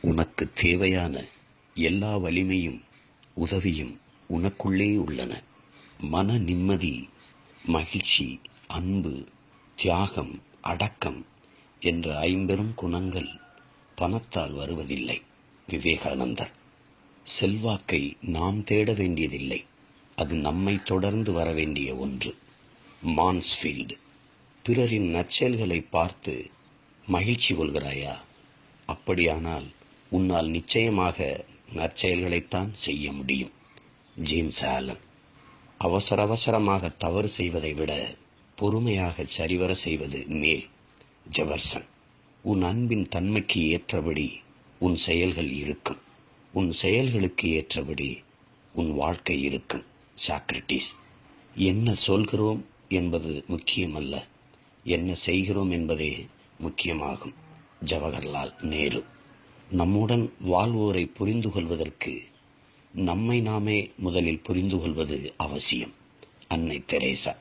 உனக்கு தேவையான எல்லா வலிமையும் உதவியும் உனக்குள்ளே உள்ளன. மன நிம்மதி மகிழ்ச்சி அன்பு தியாகம் அடக்கம் என்ற ஐம்பெரும் குணங்கள் பணத்தால் வருவதில்லை. விவேகானந்தர் செல்வாக்கை நாம் தேட வேண்டியதில்லை. அது நம்மை தொடர்ந்து வர வேண்டிய ஒன்று. மான்ஸ்ஃபீல்டு பிறரின் நற்செயல்களை பார்த்து மகிழ்ச்சி கொள்கிறாயா? அப்படியானால் உன்னால் நிச்சயமாக நற்செயல்களைத்தான் செய்ய முடியும். ஜீன்ஸ் ஆலன் அவசர அவசரமாக தவறு செய்வதை விட பொறுமையாக சரிவர செய்வது மேல். ஜவர்சன். உன் அன்பின் தன்மைக்கு ஏற்றபடி உன் செயல்கள் இருக்கும். உன் செயல்களுக்கு ஏற்றபடி உன் வாழ்க்கை இருக்கும். சாக்ரட்டிஸ் என்ன சொல்கிறோம் என்பது முக்கியமல்ல. என்ன செய்கிறோம் என்பதே முக்கியமாகும். ஜவஹர்லால் நேரு. நம்முடன் வாழ்வோரை புரிந்து கொள்வதற்கு நம்மை நாமே முதலில் புரிந்து கொள்வது அவசியம். அன்னை தெரேசா.